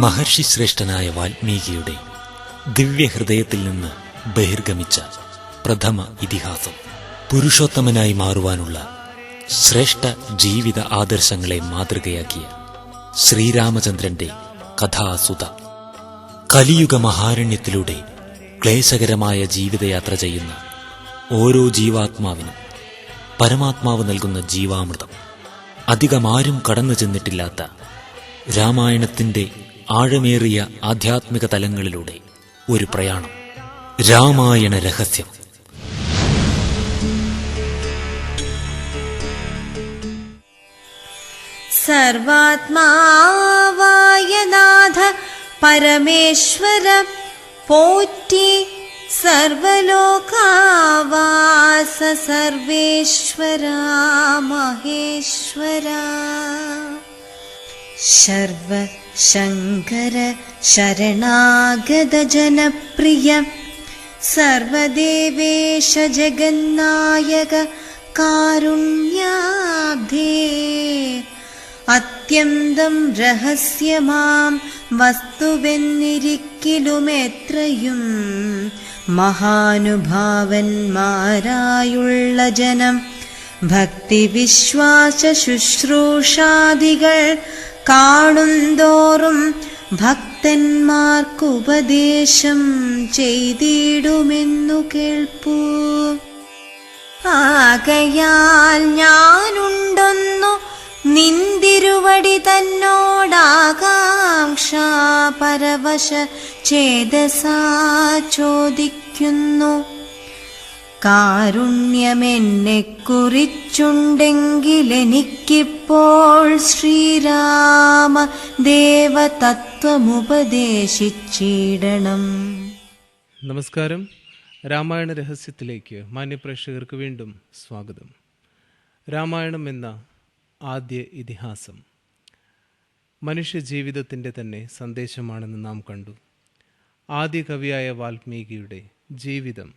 മഹർഷി ശ്രേഷ്ഠനായ വാൽമീകിയുടെ ദിവ്യഹൃദയത്തിൽ നിന്ന് ബഹിർഗമിച്ച പ്രഥമ ഇതിഹാസം പുരുഷോത്തമനായി മാറുവാനുള്ള ശ്രേഷ്ഠ ജീവിത ആദർശങ്ങളെ മാതൃകയാക്കിയ ശ്രീരാമചന്ദ്രന്റെ കഥാസുത. കലിയുഗ മഹാരണ്യത്തിലൂടെ ക്ലേശകരമായ ജീവിതയാത്ര ചെയ്യുന്ന ഓരോ ജീവാത്മാവിനും പരമാത്മാവ് നൽകുന്ന ജീവാമൃതം. അധികമാരും കടന്നു ചെന്നിട്ടില്ലാത്ത രാമായണത്തിന്റെ ആഴമേറിയ ആധ്യാത്മിക തലങ്ങളിലൂടെ ഒരു പ്രയാണം. രാമായണ രഹസ്യം. സർവാത്മാവായനാഥ परमेश्वर पोटी सर्वलोकावास सर्वेश्वरा महेश्वरा शर्वशङ्कर शरणागतजनप्रिय सर्वदेवेश जगन्नायक कारुण्याब्धे अत्यन्तं रहस्य माम् വസ്തുവെന്നിരിക്കലുമെത്രയും മഹാനുഭാവന്മാരായുള്ള ജനം. ഭക്തിവിശ്വാസ ശുശ്രൂഷാദികൾ കാണുന്തോറും ഭക്തന്മാർക്കുപദേശം ചെയ്തിടുമെന്നു കേൾപ്പൂ. ആകയാൽ ഞാനുണ്ടൊന്നു നിന്തിരുവടി തന്നോടാകാംക്ഷ പരവശ ചേതസാ ചോദിക്കുന്നു. കാരുണ്യമെന്നെ കുറിച്ചുണ്ടെങ്കിലെനിക്കിപ്പോൾ ശ്രീരാമ ദേവതത്വമുപദേശിച്ചിടണം. നമസ്കാരം. രാമായണ രഹസ്യത്തിലേക്ക് മാന്യപ്രേക്ഷകർക്ക് വീണ്ടും സ്വാഗതം. രാമായണം എന്ന ആദ്യ ഇതിഹാസം. മനുഷ്യ ജീവിതത്തിന്റെ തന്നെ സന്ദേശമാണെന്ന് നാം കണ്ടു. ആദ്യ കവിയായ വാൽമീകിയുടെ ജീവിതം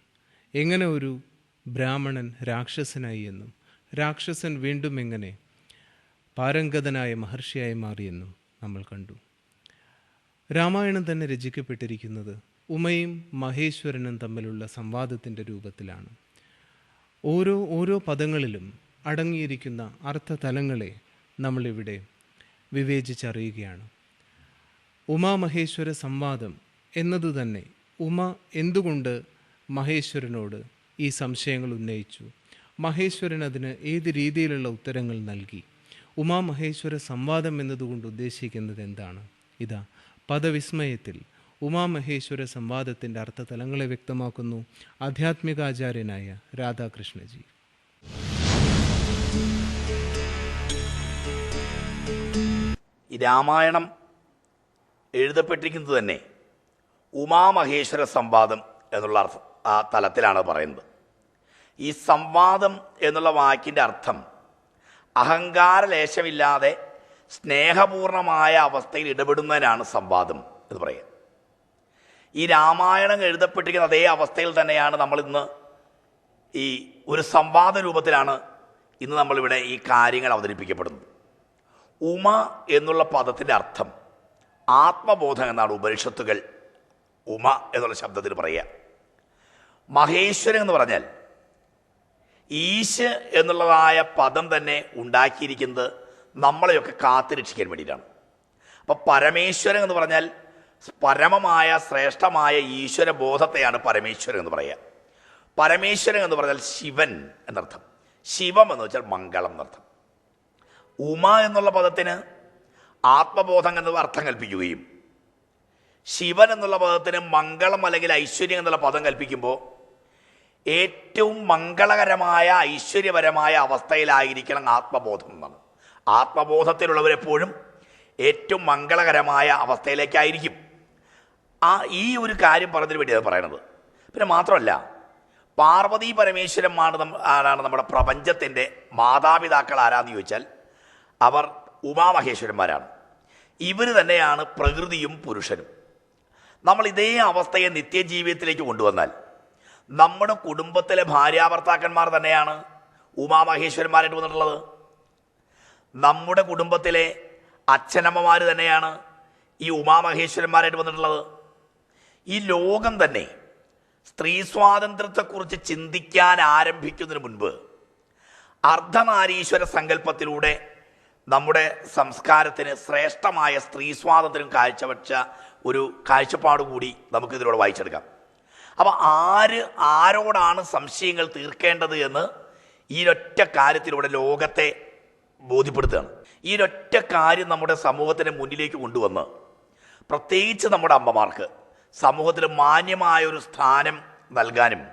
എങ്ങനെ ഒരു ബ്രാഹ്മണൻ രാക്ഷസനായി എന്നും രാക്ഷസൻ വീണ്ടും എങ്ങനെ പാരംഗതനായ മഹർഷിയായി മാറിയെന്നും നമ്മൾ കണ്ടു. രാമായണം തന്നെ രചിക്കപ്പെട്ടിരിക്കുന്നത് ഉമയും മഹേശ്വരനും തമ്മിലുള്ള സംവാദത്തിന്റെ രൂപത്തിലാണ്. ഓരോ ഓരോ പദങ്ങളിലും അടങ്ങിയിരിക്കുന്ന അർത്ഥതലങ്ങളെ നമ്മളിവിടെ വിവേചിച്ചറിയുകയാണ്. ഉമാമഹേശ്വര സംവാദം എന്നതു തന്നെ ഉമ എന്തുകൊണ്ട് മഹേശ്വരനോട് ഈ സംശയങ്ങൾ ഉന്നയിച്ചു? മഹേശ്വരൻ അതിന് ഏത് രീതിയിലുള്ള ഉത്തരങ്ങൾ നൽകി? ഉമാമഹേശ്വര സംവാദം എന്നതുകൊണ്ട് ഉദ്ദേശിക്കുന്നത് എന്താണ്? ഇതാ പദവിസ്മയത്തിൽ ഉമാമഹേശ്വര സംവാദത്തിന്റെ അർത്ഥതലങ്ങളെ വ്യക്തമാക്കുന്നു ആധ്യാത്മികാചാര്യനായ രാധാകൃഷ്ണജി. ഈ രാമായണം എഴുതപ്പെട്ടിരിക്കുന്നത് തന്നെ ഉമാമഹേശ്വര സംവാദം എന്നുള്ള അർത്ഥം ആ തലത്തിലാണ് പറയുന്നത്. ഈ സംവാദം എന്നുള്ള വാക്കിന്റെ അർത്ഥം അഹങ്കാരലേശമില്ലാതെ സ്നേഹപൂർണമായ അവസ്ഥയിൽ ഇടപെടുന്നതിനാണ് സംവാദം എന്ന് പറയുക. ഈ രാമായണം എഴുതപ്പെട്ടിരിക്കുന്ന അതേ അവസ്ഥയിൽ തന്നെയാണ് നമ്മളിന്ന് ഈ ഒരു സംവാദ രൂപത്തിലാണ് ഇന്ന് നമ്മളിവിടെ ഈ കാര്യങ്ങൾ അവതരിപ്പിക്കപ്പെടുന്നത്. ഉമ എന്നുള്ള പദത്തിന്റെ അർത്ഥം. ആത്മബോധം എന്നാണ് ഉപനിഷത്തുകൾ. ഉമ എന്നുള്ള ശബ്ദത്തിൽ പറയുക. മഹേശ്വരൻ എന്ന് പറഞ്ഞാൽ ഈശ് എന്നുള്ളതായ പദം തന്നെ ഉണ്ടാക്കിയിരിക്കുന്നത് നമ്മളെയൊക്കെ കാത്തുരക്ഷിക്കാൻ വേണ്ടിയിട്ടാണ്. അപ്പം പരമേശ്വരൻ എന്ന് പറഞ്ഞാൽ പരമമായ ശ്രേഷ്ഠമായ ഈശ്വര ബോധത്തെയാണ് പരമേശ്വരൻ എന്ന് പറയുക. പരമേശ്വരൻ എന്ന് പറഞ്ഞാൽ ശിവൻ എന്നർത്ഥം. ശിവം എന്ന് വെച്ചാൽ മംഗളം എന്നർത്ഥം. ഉമ എന്നുള്ള പദത്തിന് ആത്മബോധം എന്ന അർത്ഥം കൽപ്പിക്കുകയും ശിവൻ എന്നുള്ള പദത്തിന് മംഗളം അല്ലെങ്കിൽ ഐശ്വര്യം എന്നുള്ള പദം കൽപ്പിക്കുമ്പോൾ ഏറ്റവും മംഗളകരമായ ഐശ്വര്യപരമായ അവസ്ഥയിലായിരിക്കണം ആത്മബോധം എന്നാണ്. ആത്മബോധത്തിലുള്ളവരെപ്പോഴും ഏറ്റവും മംഗളകരമായ അവസ്ഥയിലേക്കായിരിക്കും. ആ ഈ ഒരു കാര്യം പറഞ്ഞതിന് വേണ്ടി അത് പറയണത്. പിന്നെ മാത്രമല്ല പാർവതി പരമേശ്വരന്മാണ് നമ്മ ആരാണ് നമ്മുടെ പ്രപഞ്ചത്തിന്റെ മാതാപിതാക്കൾ ആരാന്ന് ചോദിച്ചാൽ അവർ ഉമാമഹേശ്വരന്മാരാണ്. ഇവർ തന്നെയാണ് പ്രകൃതിയും പുരുഷനും. നമ്മൾ ഇതേ അവസ്ഥയെ നിത്യജീവിതത്തിലേക്ക് കൊണ്ടുവന്നാൽ നമ്മുടെ കുടുംബത്തിലെ ഭാര്യാഭർത്താക്കന്മാർ തന്നെയാണ് ഉമാമഹേശ്വരന്മാരായിട്ട് വന്നിട്ടുള്ളത്. നമ്മുടെ കുടുംബത്തിലെ അച്ഛനമ്മമാർ തന്നെയാണ് ഈ ഉമാമഹേശ്വരന്മാരായിട്ട് വന്നിട്ടുള്ളത്. ഈ ലോകം തന്നെ സ്ത്രീ സ്വാതന്ത്ര്യത്തെക്കുറിച്ച് ചിന്തിക്കാൻ ആരംഭിക്കുന്നതിന് മുൻപ് അർദ്ധനാരീശ്വര സങ്കല്പത്തിലൂടെ നമ്മുടെ സംസ്കാരത്തിന് ശ്രേഷ്ഠമായ സ്ത്രീ സ്വാതന്ത്ര്യം കാഴ്ചവെച്ച ഒരു കാഴ്ചപ്പാട് കൂടി നമുക്കിതിലൂടെ വായിച്ചെടുക്കാം. അപ്പോൾ ആര് ആരോടാണ് സംശയങ്ങൾ തീർക്കേണ്ടത് എന്ന് ഈ കാര്യത്തിലൂടെ ലോകത്തെ ബോധ്യപ്പെടുത്തുകയാണ്. ഈ കാര്യം നമ്മുടെ സമൂഹത്തിന് മുന്നിലേക്ക് കൊണ്ടുവന്ന് പ്രത്യേകിച്ച് നമ്മുടെ അമ്മമാർക്ക് സമൂഹത്തിൽ മാന്യമായ ഒരു സ്ഥാനം നൽകാനും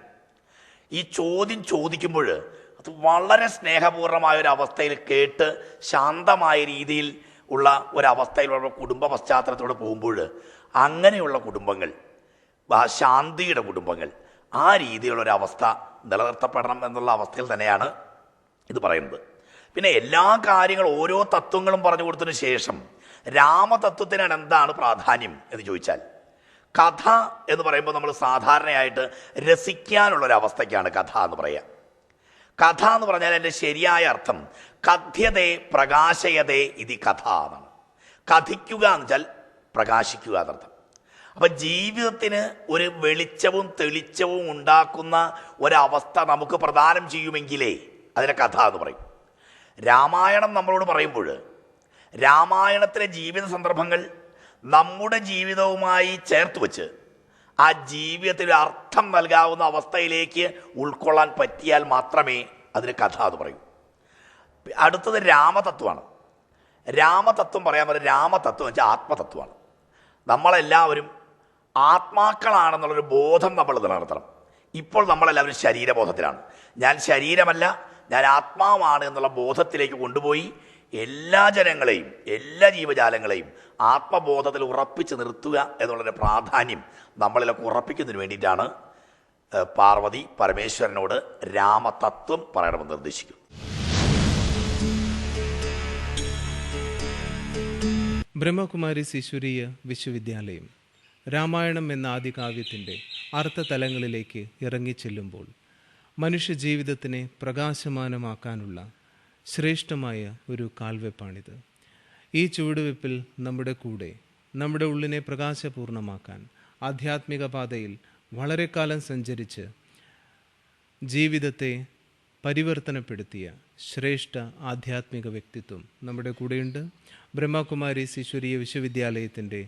ഈ ചോദ്യം ചോദിക്കുമ്പോൾ അത് വളരെ സ്നേഹപൂർണമായ ഒരു അവസ്ഥയിൽ കേട്ട് ശാന്തമായ രീതിയിൽ ഉള്ള ഒരവസ്ഥയിലുള്ള കുടുംബ പശ്ചാത്തലത്തോടെ പോകുമ്പോൾ അങ്ങനെയുള്ള കുടുംബങ്ങൾ ശാന്തിയുടെ കുടുംബങ്ങൾ ആ രീതിയിലുള്ള ഒരു അവസ്ഥ നിലനിർത്തപ്പെടണം എന്നുള്ള അവസ്ഥയിൽ തന്നെയാണ് ഇത് പറയുന്നത്. പിന്നെ എല്ലാ കാര്യങ്ങളും ഓരോ തത്വങ്ങളും പറഞ്ഞു കൊടുത്തതിന് ശേഷം രാമതത്വത്തിനാണ് എന്താണ് പ്രാധാന്യം എന്ന് ചോദിച്ചാൽ കഥ എന്ന് പറയുമ്പോൾ നമ്മൾ സാധാരണയായിട്ട് രസിക്കാനുള്ളൊരവസ്ഥയ്ക്കാണ് കഥ എന്ന് പറയുക. കഥ എന്ന് പറഞ്ഞാൽ എന്റെ ശരിയായ അർത്ഥം. കഥ്യതേ പ്രകാശയതേ ഇതി കഥ എന്നാണ് കഥിക്കുക എന്ന് വെച്ചാൽ പ്രകാശിക്കുക എന്നർത്ഥം. അപ്പൊ ജീവിതത്തിന് ഒരു വെളിച്ചവും തെളിച്ചവും ഉണ്ടാക്കുന്ന ഒരവസ്ഥ നമുക്ക് പ്രദാനം ചെയ്യുമെങ്കിലേ അതിനെ കഥ എന്ന് പറയും. രാമായണം നമ്മളോട് പറയുമ്പോൾ രാമായണത്തിലെ ജീവിത സന്ദർഭങ്ങൾ നമ്മുടെ ജീവിതവുമായി ചേർത്ത് വെച്ച് ആ ജീവിതത്തിൽ അർത്ഥം നൽകാവുന്ന അവസ്ഥയിലേക്ക് ഉൾക്കൊള്ളാൻ പറ്റിയാൽ മാത്രമേ അതിന് കഥ എന്ന് പറയൂ. അടുത്തത് രാമതത്വമാണ്. രാമതത്വം പറയാൻ പറ്റും രാമതത്വം വെച്ചാൽ ആത്മതത്വമാണ്. നമ്മളെല്ലാവരും ആത്മാക്കളാണെന്നുള്ളൊരു ബോധം നമ്മൾ നിലനിർത്തണം. ഇപ്പോൾ നമ്മളെല്ലാവരും ശരീരബോധത്തിലാണ്. ഞാൻ ശരീരമല്ല ഞാൻ ആത്മാവാണ് എന്നുള്ള ബോധത്തിലേക്ക് കൊണ്ടുപോയി എല്ലാ ജനങ്ങളെയും എല്ലാ ജീവജാലങ്ങളെയും ആത്മബോധത്തിൽ ഉറപ്പിച്ച് നിർത്തുക എന്നുള്ളൊരു പ്രാധാന്യം നമ്മളിലൊക്കെ ഉറപ്പിക്കുന്നതിന് വേണ്ടിയിട്ടാണ് പാർവതി പരമേശ്വരനോട് രാമതത്വം പറയണമെന്ന് നിർദ്ദേശിക്കുന്നു. ബ്രഹ്മകുമാരി ശിശുരീയ വിശ്വവിദ്യാലയം രാമായണം എന്ന ആദികാവ്യത്തിന്റെ അർത്ഥതലങ്ങളിലേക്ക് ഇറങ്ങിച്ചെല്ലുമ്പോൾ മനുഷ്യജീവിതത്തിനെ പ്രകാശമാനമാക്കാനുള്ള ശ്രേഷ്ഠമായ ഒരു കാൽവെപ്പാണിത്. ഈ ചുവടുവെപ്പിൽ നമ്മുടെ കൂടെ നമ്മുടെ ഉള്ളിനെ പ്രകാശപൂർണമാക്കാൻ ആധ്യാത്മിക പാതയിൽ വളരെ കാലം സഞ്ചരിച്ച് ജീവിതത്തെ പരിവർത്തനപ്പെടുത്തിയ ശ്രേഷ്ഠ ആധ്യാത്മിക വ്യക്തിത്വം നമ്മുടെ കൂടെയുണ്ട്. ബ്രഹ്മകുമാരി ശിശുരീയ വിശ്വവിദ്യാലയത്തിന്റെ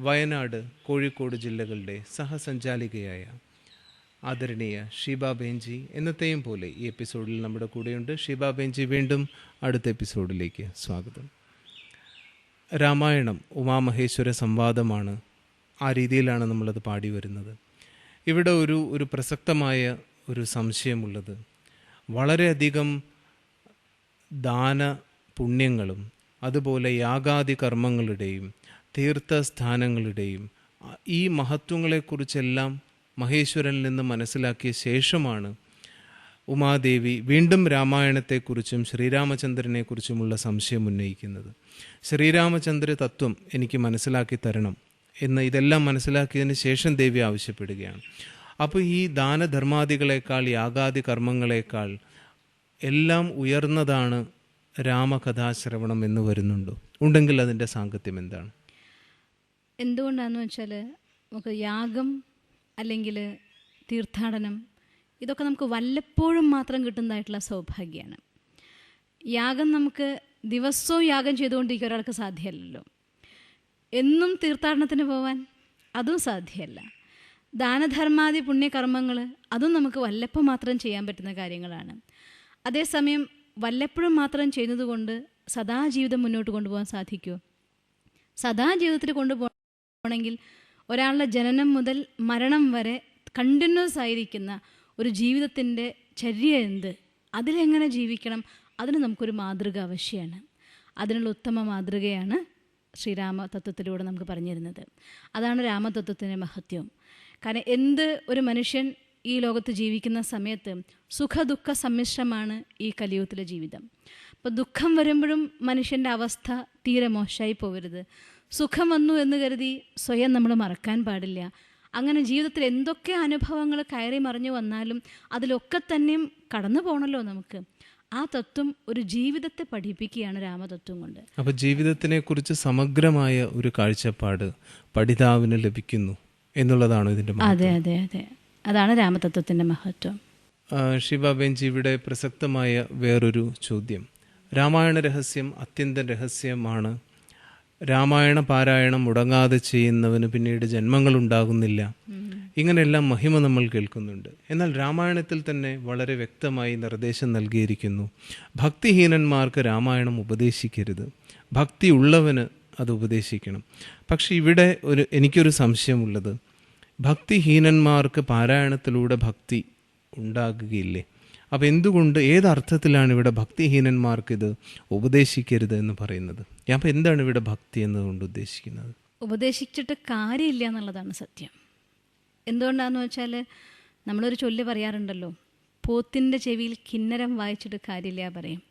വയനാട് കോഴിക്കോട് ജില്ലകളുടെ സഹസഞ്ചാലികയായ ആദരണീയ ഷീബ ബെഞ്ചി എന്നത്തെയും പോലെ ഈ എപ്പിസോഡിൽ നമ്മുടെ കൂടെയുണ്ട്. ഷീബ ബെഞ്ചി വീണ്ടും അടുത്ത എപ്പിസോഡിലേക്ക് സ്വാഗതം. രാമായണം ഉമാമഹേശ്വര സംവാദമാണ് ആ രീതിയിലാണ് നമ്മളത് പാടി വരുന്നത് ഇവിടെ ഒരു ഒരു പ്രസക്തമായ ഒരു സംശയമുള്ളത്. വളരെയധികം ദാന പുണ്യങ്ങളും അതുപോലെ യാഗാദി കർമ്മങ്ങളുടെയും തീർത്ഥസ്ഥാനങ്ങളുടെയും ഈ മഹത്വങ്ങളെക്കുറിച്ചെല്ലാം മഹേശ്വരനിൽ നിന്ന് മനസ്സിലാക്കിയ ശേഷമാണ് ഉമാദേവി വീണ്ടും രാമായണത്തെക്കുറിച്ചും ശ്രീരാമചന്ദ്രനെക്കുറിച്ചുമുള്ള സംശയം ഉന്നയിക്കുന്നത്. ശ്രീരാമചന്ദ്ര തത്വം എനിക്ക് മനസ്സിലാക്കി തരണം എന്ന് ഇതെല്ലാം മനസ്സിലാക്കിയതിന് ശേഷം ദേവി ആവശ്യപ്പെടുകയാണ്. അപ്പോൾ ഈ ദാനധർമാദികളെക്കാൾ യാഗാദി കർമ്മങ്ങളെക്കാൾ എല്ലാം ഉയർന്നതാണ് രാമകഥാശ്രവണം എന്ന് വരുന്നുണ്ടോ? ഉണ്ടെങ്കിൽ അതിന്റെ സാങ്കത്യം എന്താണ്? എന്തുകൊണ്ടാണെന്ന് വെച്ചാൽ നമുക്ക് യാഗം അല്ലെങ്കിൽ തീർത്ഥാടനം ഇതൊക്കെ നമുക്ക് വല്ലപ്പോഴും മാത്രം കിട്ടുന്നതായിട്ടുള്ള സൗഭാഗ്യമാണ് യാഗം നമുക്ക് ദിവസവും യാഗം ചെയ്തുകൊണ്ടിരിക്കുക ഒരാൾക്ക് സാധ്യമല്ലല്ലോ എന്നും തീർത്ഥാടനത്തിന് പോവാൻ അതും സാധ്യമല്ല ദാനധർമാദി പുണ്യകർമ്മങ്ങൾ അതും നമുക്ക് വല്ലപ്പോൾ മാത്രം ചെയ്യാൻ പറ്റുന്ന കാര്യങ്ങളാണ്. അതേസമയം വല്ലപ്പോഴും മാത്രം ചെയ്യുന്നതുകൊണ്ട് സദാ ജീവിതം മുന്നോട്ട് കൊണ്ടുപോകാൻ സാധിക്കുമോ സദാ ജീവിതത്തിൽ കൊണ്ടുപോകണമെങ്കിൽ ഒരാളുടെ ജനനം മുതൽ മരണം വരെ കണ്ടിന്യൂസ് ആയിരിക്കുന്ന ഒരു ജീവിതത്തിന്റെ ചര്യ എന്ത്? അതിലെങ്ങനെ ജീവിക്കണം? അതിന് നമുക്കൊരു മാതൃക ആവശ്യമാണ് അതിനുള്ള ഉത്തമ മാതൃകയാണ് ശ്രീരാമ തത്വത്തിലൂടെ നമുക്ക് പറഞ്ഞു തരുന്നത് അതാണ് രാമതത്വത്തിന്റെ മഹത്വം. കാരണം എന്ത് ഒരു മനുഷ്യൻ ഈ ലോകത്ത് ജീവിക്കുന്ന സമയത്ത് സുഖദുഃഖ സമ്മിശ്രമാണ് ഈ കലിയുഗത്തിലെ ജീവിതം. അപ്പോൾ ദുഃഖം വരുമ്പോഴും മനുഷ്യന്റെ അവസ്ഥ തീരെ മോശമായി പോകരുത്. സുഖം വന്നു എന്ന് കരുതി സ്വയം നമ്മൾ മറക്കാൻ പാടില്ല. അങ്ങനെ ജീവിതത്തിൽ എന്തൊക്കെ അനുഭവങ്ങൾ കയറി മറിഞ്ഞു വന്നാലും അതിലൊക്കെ തന്നെയും കടന്നു പോകണമല്ലോ നമുക്ക്. ആ തത്വം ഒരു ജീവിതത്തെ പഠിപ്പിക്കുകയാണ് രാമതത്വം കൊണ്ട്. അപ്പോൾ ജീവിതത്തിനെ കുറിച്ച് സമഗ്രമായ ഒരു കാഴ്ചപ്പാട് പഠിതാവിന് ലഭിക്കുന്നു എന്നുള്ളതാണ് ഇതിന്റെ അതെ അതെ അതെ. അതാണ് രാമതത്വത്തിന്റെ മഹത്വം. ശിവ ബെഞ്ചിയുടെ പ്രസക്തമായ വേറൊരു ചോദ്യം. രാമായണ രഹസ്യം അത്യന്തം രഹസ്യമാണ്. രാമായണ പാരായണം മുടങ്ങാതെ ചെയ്യുന്നവന് പിന്നീട് ജന്മങ്ങൾ ഉണ്ടാകുന്നില്ല ഇങ്ങനെയെല്ലാം മഹിമ നമ്മൾ കേൾക്കുന്നുണ്ട്. എന്നാൽ രാമായണത്തിൽ തന്നെ വളരെ വ്യക്തമായി നിർദ്ദേശം നൽകിയിരിക്കുന്നു. ഭക്തിഹീനന്മാർക്ക് രാമായണം ഉപദേശിക്കരുത്. ഭക്തി ഉള്ളവന് അത് ഉപദേശിക്കണം. പക്ഷെ ഇവിടെ ഒരു എനിക്കൊരു സംശയമുള്ളത്. ഭക്തിഹീനന്മാർക്ക് പാരായണത്തിലൂടെ ഭക്തി ഉണ്ടാകുകയില്ലേ? അപ്പം എന്തുകൊണ്ട് ഏതർത്ഥത്തിലാണ് ഇവിടെ ഭക്തിഹീനന്മാർക്ക് ഇത് ഉപദേശിക്കരുത് എന്ന് പറയുന്നത്? അപ്പം എന്താണ് ഇവിടെ ഭക്തി എന്നതുകൊണ്ട് ഉദ്ദേശിക്കുന്നത്? ഉപദേശിച്ചിട്ട് കാര്യമില്ല എന്നുള്ളതാണ് സത്യം. എന്തുകൊണ്ടാന്ന് വെച്ചാൽ നമ്മളൊരു ചൊല്ല് പറയാറുണ്ടല്ലോ പോത്തിന്റെ ചെവിയിൽ കിന്നരം വായിച്ചിട്ട് കാര്യമില്ല പറയും.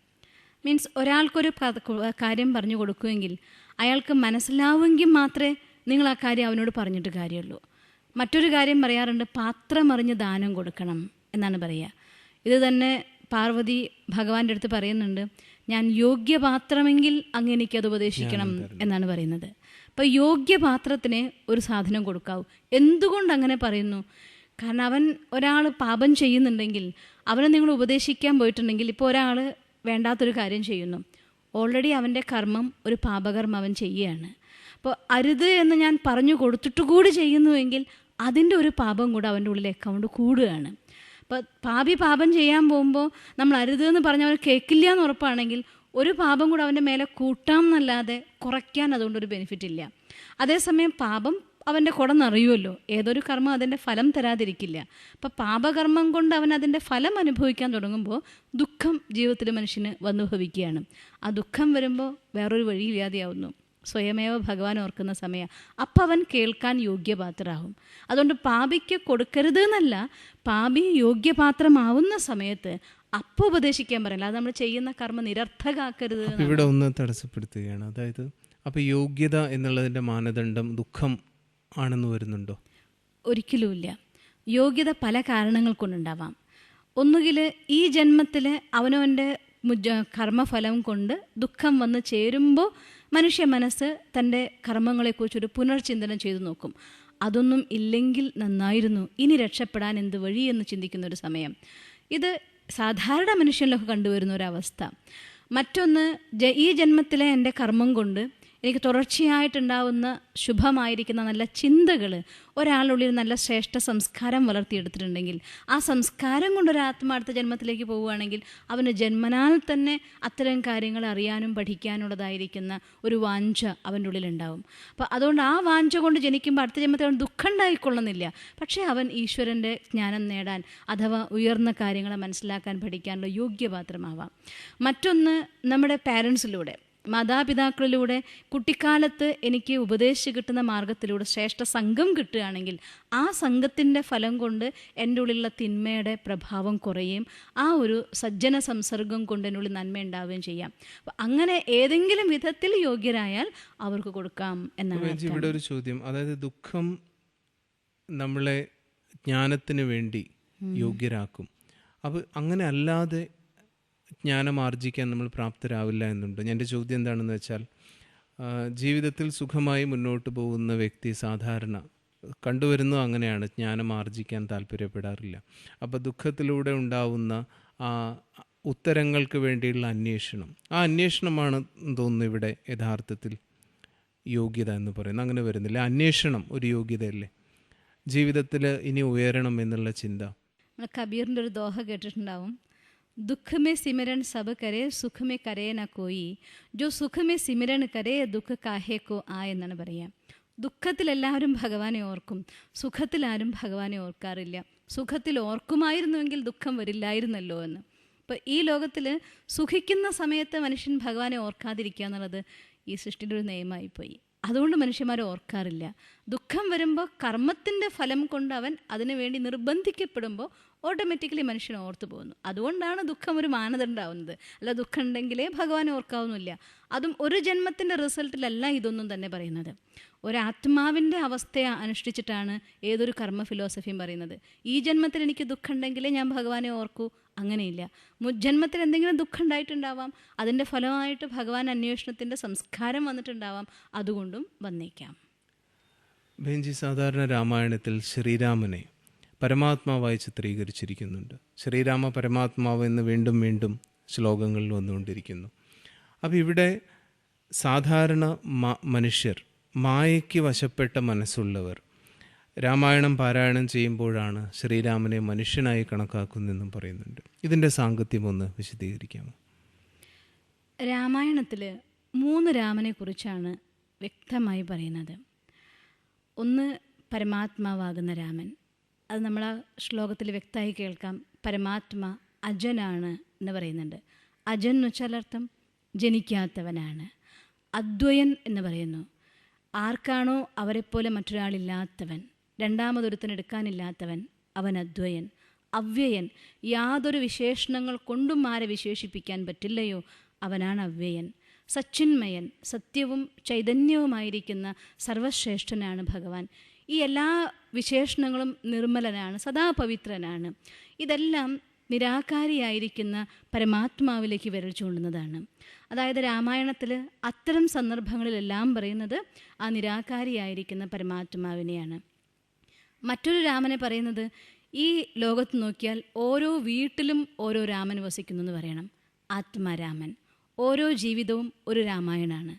മീൻസ് ഒരാൾക്കൊരു കാര്യം പറഞ്ഞു കൊടുക്കുമെങ്കിൽ അയാൾക്ക് മനസ്സിലാവുമെങ്കിൽ മാത്രമേ നിങ്ങൾ ആ കാര്യം അവനോട് പറഞ്ഞിട്ട് കാര്യമുള്ളൂ. മറ്റൊരു കാര്യം പറയാറുണ്ട് പാത്രമറിഞ്ഞ് ദാനം കൊടുക്കണം എന്നാണ് പറയുക. ഇത് തന്നെ പാർവതി ഭഗവാന്റെ അടുത്ത് പറയുന്നുണ്ട് ഞാൻ യോഗ്യപാത്രമെങ്കിൽ അങ്ങ് എനിക്കത് ഉപദേശിക്കണം എന്നാണ് പറയുന്നത്. അപ്പോൾ യോഗ്യപാത്രത്തിന് ഒരു സാധനം കൊടുക്കാവൂ. എന്തുകൊണ്ട് അങ്ങനെ പറയുന്നു? കാരണം അവൻ ഒരാൾ പാപം ചെയ്യുന്നുണ്ടെങ്കിൽ അവനെ നിങ്ങൾ ഉപദേശിക്കാൻ പോയിട്ടുണ്ടെങ്കിൽ ഇപ്പോൾ ഒരാൾ വേണ്ടാത്തൊരു കാര്യം ചെയ്യുന്നു. ഓൾറെഡി അവന്റെ കർമ്മം ഒരു പാപകർമ്മം അവൻ ചെയ്യുകയാണ്. അപ്പോൾ അരുത് എന്ന് ഞാൻ പറഞ്ഞു കൊടുത്തിട്ട് കൂടി ചെയ്യുന്നുവെങ്കിൽ അതിന്റെ ഒരു പാപം കൂടെ അവന്റെ ഉള്ളിൽ അക്കൗണ്ട് കൂടുകയാണ്. അപ്പോൾ പാപി പാപം ചെയ്യാൻ പോകുമ്പോൾ നമ്മൾ അരുത് എന്ന് പറഞ്ഞവർ കേൾക്കില്ല എന്ന് ഉറപ്പാണെങ്കിൽ ഒരു പാപം കൂടെ അവന്റെ മേലെ കൂട്ടാം എന്നല്ലാതെ കുറയ്ക്കാൻ അതുകൊണ്ടൊരു ബെനിഫിറ്റ് ഇല്ല. അതേസമയം പാപം അവന്റെ കുട നിറയുമല്ലോ ഏതൊരു കർമ്മം അതിന്റെ ഫലം തരാതിരിക്കില്ല. അപ്പം പാപകർമ്മം കൊണ്ട് അവൻ അതിന്റെ ഫലം അനുഭവിക്കാൻ തുടങ്ങുമ്പോൾ ദുഃഖം ജീവിതത്തിൽ മനുഷ്യന് വന്നുഭവിക്കുകയാണ്. ആ ദുഃഖം വരുമ്പോൾ വേറൊരു വഴിയില്ലാതെയാവുന്നു. സ്വയമേവ ഭഗവാൻ ഓർക്കുന്ന സമയം അപ്പം അവൻ കേൾക്കാൻ യോഗ്യപാത്രമാകും അതുകൊണ്ട് പാപിക്ക് കൊടുക്കരുത് എന്നല്ല പാപി യോഗ്യപാത്രമാവുന്ന സമയത്ത് അപ്പം ഉപദേശിക്കാൻ പറയില്ല. അത് നമ്മൾ ചെയ്യുന്ന കർമ്മ നിരർത്ഥകാക്കരുത് ഇവിടെ ഒന്ന് തടസ്സപ്പെടുത്തുകയാണ്. അതായത് അപ്പം യോഗ്യത എന്നുള്ളതിന്റെ മാനദണ്ഡം ദുഃഖം ആണെന്ന് വരുന്നുണ്ടോ? ഒരിക്കലുമില്ല. യോഗ്യത പല കാരണങ്ങൾ കൊണ്ടുണ്ടാവാം. ഒന്നുകിൽ ഈ ജന്മത്തിൽ അവനവന്റെ കർമ്മഫലം കൊണ്ട് ദുഃഖം വന്ന് ചേരുമ്പോൾ മനുഷ്യ മനസ്സ് തന്റെ കർമ്മങ്ങളെക്കുറിച്ചൊരു പുനർചിന്തനം ചെയ്തു നോക്കും. അതൊന്നും ഇല്ലെങ്കിൽ നന്നായിരുന്നു. ഇനി രക്ഷപ്പെടാൻ എന്ത് വഴി എന്ന് ചിന്തിക്കുന്ന ഒരു സമയം. ഇത് സാധാരണ മനുഷ്യനിലൊക്കെ കണ്ടുവരുന്ന ഒരവസ്ഥ മറ്റൊന്ന് ഈ ജന്മത്തിലെ എന്റെ കർമ്മം കൊണ്ട് എനിക്ക് തുടർച്ചയായിട്ടുണ്ടാവുന്ന ശുഭമായിരിക്കുന്ന നല്ല ചിന്തകൾ ഒരാളുള്ളിൽ നല്ല ശ്രേഷ്ഠ സംസ്കാരം വളർത്തിയെടുത്തിട്ടുണ്ടെങ്കിൽ ആ സംസ്കാരം കൊണ്ട് ഒരു അടുത്ത ജന്മത്തിലേക്ക് പോവുകയാണെങ്കിൽ അവന് ജന്മനാൽ തന്നെ അത്തരം കാര്യങ്ങൾ അറിയാനും പഠിക്കാനുള്ളതായിരിക്കുന്ന ഒരു വാഞ്ച അവന്റെ ഉള്ളിലുണ്ടാവും. അപ്പോൾ അതുകൊണ്ട് ആ വാഞ്ച കൊണ്ട് ജനിക്കുമ്പോൾ അടുത്ത ജന്മത്തിൽ അവൻ ദുഃഖം ഉണ്ടായിക്കൊള്ളുന്നില്ല. പക്ഷേ അവൻ ഈശ്വരന്റെ ജ്ഞാനം നേടാൻ അഥവാ ഉയർന്ന കാര്യങ്ങളെ മനസ്സിലാക്കാൻ പഠിക്കാനുള്ള യോഗ്യപാത്രമാവാം. മറ്റൊന്ന് നമ്മുടെ പാരൻസിലൂടെ മാതാപിതാക്കളിലൂടെ കുട്ടിക്കാലത്ത് എനിക്ക് ഉപദേശിച്ച് കിട്ടുന്ന മാർഗത്തിലൂടെ ശ്രേഷ്ഠ സംഘം കിട്ടുകയാണെങ്കിൽ ആ സംഘത്തിന്റെ ഫലം കൊണ്ട് എന്റെ ഉള്ളിലുള്ള തിന്മയുടെ പ്രഭാവം കുറയുകയും ആ ഒരു സജ്ജന സംസർഗം കൊണ്ട് എന്റെ ഉള്ളിൽ നന്മ ഉണ്ടാവുകയും ചെയ്യാം. അപ്പം അങ്ങനെ ഏതെങ്കിലും വിധത്തിൽ യോഗ്യരായാൽ അവർക്ക് കൊടുക്കാം എന്നാണ് ഇവിടെ ഒരു ചോദ്യം. അതായത് ദുഃഖം നമ്മളെ ജ്ഞാനത്തിന് വേണ്ടി യോഗ്യരാക്കും. അപ്പോൾ അങ്ങനെ അല്ലാതെ ജ്ഞാനം ആർജിക്കാൻ നമ്മൾ പ്രാപ്തരാവില്ല എന്നുണ്ട്. എന്റെ ചോദ്യം എന്താണെന്ന് വെച്ചാൽ ജീവിതത്തിൽ സുഖമായി മുന്നോട്ട് പോകുന്ന വ്യക്തി സാധാരണ കണ്ടുവരുന്നത് അങ്ങനെയാണ് ജ്ഞാനം ആർജിക്കാൻ താല്പര്യപ്പെടാറില്ല. അപ്പോൾ ദുഃഖത്തിലൂടെ ഉണ്ടാവുന്ന ആ ഉത്തരങ്ങൾക്ക് വേണ്ടിയുള്ള അന്വേഷണം. ആ അന്വേഷണമാണ് തോന്നുന്നു ഇവിടെ യഥാർത്ഥത്തിൽ യോഗ്യത എന്ന് പറയുന്നത്. അങ്ങനെ വരുന്നില്ല. അന്വേഷണം ഒരു യോഗ്യതയല്ലേ? ജീവിതത്തിൽ ഇനി ഉയരണം എന്നുള്ള ചിന്ത. കബീറിന്റെ ഒരു ദോഹ കേട്ടിട്ടുണ്ടാവും. ദുഃഖ में सिमरन സബ് करे സുഖ മേ കരേ ന കോയി ജോ സുഖ മേ സിമരൻ കരേ ദുഃഖ കാഹേ കോ ആ എന്നാണ് പറയുക. ദുഃഖത്തിൽ എല്ലാവരും ഭഗവാനെ ഓർക്കും. സുഖത്തിൽ ആരും ഭഗവാനെ ഓർക്കാറില്ല. സുഖത്തിൽ ഓർക്കുമായിരുന്നുവെങ്കിൽ ദുഃഖം വരില്ലായിരുന്നല്ലോ എന്ന്. അപ്പോൾ ഈ ലോകത്തിൽ സുഖിക്കുന്ന സമയത്ത് മനുഷ്യൻ ഭഗവാനെ ഓർക്കാതിരിക്കുക എന്നുള്ളത് ഈ സൃഷ്ടിയുടെ ഒരു നിയമമായിപ്പോയി. അതുകൊണ്ട് മനുഷ്യന്മാർ ഓർക്കാറില്ല. ദുഃഖം വരുമ്പോൾ കർമ്മത്തിന്റെ ഫലം കൊണ്ട് അവൻ അതിനു വേണ്ടി നിർബന്ധിക്കപ്പെടുമ്പോൾ ഓട്ടോമാറ്റിക്കലി മനുഷ്യൻ ഓർത്തു പോകുന്നു. അതുകൊണ്ടാണ് ദുഃഖം ഒരു മാനദണ്ഡമാവുന്നത്. അല്ല ദുഃഖം ഉണ്ടെങ്കിലേ ഭഗവാൻ ഓർക്കാവുന്നില്ല. അതും ഒരു ജന്മത്തിന്റെ റിസൾട്ടിലല്ല ഇതൊന്നും തന്നെ പറയുന്നത്. ഒരാത്മാവിന്റെ അവസ്ഥയെ അനുഷ്ഠിച്ചിട്ടാണ് ഏതൊരു കർമ്മ ഫിലോസഫിയും പറയുന്നത്. ഈ ജന്മത്തിൽ എനിക്ക് ദുഃഖം ഉണ്ടെങ്കിലേ ഞാൻ ഭഗവാനെ ഓർക്കൂ. അങ്ങനെയില്ല. മുജ്ജന്മത്തിൽ എന്തെങ്കിലും ദുഃഖം ഉണ്ടായിട്ടുണ്ടാവാം അതിന്റെ ഫലമായിട്ട് ഭഗവാൻ അന്വേഷണത്തിന്റെ സംസ്കാരം വന്നിട്ടുണ്ടാവാം അതുകൊണ്ടും വന്നേക്കാം. ബെഞ്ചി സാധാരണ രാമായണത്തിൽ ശ്രീരാമനെ പരമാത്മാവായി ചിത്രീകരിച്ചിരിക്കുന്നുണ്ട്. ശ്രീരാമ പരമാത്മാവ് എന്ന് വീണ്ടും വീണ്ടും ശ്ലോകങ്ങളിൽ വന്നുകൊണ്ടിരിക്കുന്നു. അപ്പോൾ ഇവിടെ സാധാരണ മനുഷ്യർ മായയ്ക്ക് വശപ്പെട്ട മനസ്സുള്ളവർ രാമായണം പാരായണം ചെയ്യുമ്പോഴാണ് ശ്രീരാമനെ മനുഷ്യനായി കണക്കാക്കുന്നതെന്നും പറയുന്നുണ്ട്. ഇതിന്റെ സാങ്കത്യം ഒന്ന് വിശദീകരിക്കാമോ? രാമായണത്തിൽ മൂന്ന് രാമനെക്കുറിച്ചാണ് വ്യക്തമായി പറയുന്നത്. ഒന്ന് പരമാത്മാവാകുന്ന രാമൻ. അത് നമ്മൾ ആ ശ്ലോകത്തിൽ വ്യക്തമായി കേൾക്കാം. പരമാത്മ അജനാണ് എന്ന് പറയുന്നുണ്ട്. അജൻ എന്ന് വെച്ചാൽ അർത്ഥം ജനിക്കാത്തവനാണ്. അദ്വയൻ എന്ന് പറയുന്നു. ആർക്കാണോ അവരെപ്പോലെ മറ്റൊരാളില്ലാത്തവൻ. രണ്ടാമതൊരുത്തൻ എടുക്കാനില്ലാത്തവൻ അവൻ അദ്വയൻ അവ്യയൻ. യാതൊരു വിശേഷണങ്ങൾ കൊണ്ടും ആരെ വിശേഷിപ്പിക്കാൻ പറ്റില്ലയോ? അവനാണ് അവ്യയൻ. സച്ചിന്മയൻ സത്യവും ചൈതന്യവുമായിരിക്കുന്ന സർവശ്രേഷ്ഠനാണ് ഭഗവാൻ. ഈ എല്ലാ വിശേഷണങ്ങളും നിർമ്മലനാണ് സദാ പവിത്രനാണ്. ഇതെല്ലാം നിരാകാരിയായിരിക്കുന്ന പരമാത്മാവിലേക്ക് വിരൽ ചൂണ്ടുന്നതാണ്. അതായത് രാമായണത്തിൽ അത്തരം സന്ദർഭങ്ങളിലെല്ലാം പറയുന്നത് ആ നിരാകാരിയായിരിക്കുന്ന പരമാത്മാവിനെയാണ്. മറ്റൊരു രാമനെ പറയുന്നത് ഈ ലോകത്ത് നോക്കിയാൽ ഓരോ വീട്ടിലും ഓരോ രാമൻ വസിക്കുന്നു എന്ന് പറയണം. ആത്മാരാമൻ. ഓരോ ജീവിതവും ഒരു രാമായണമാണ്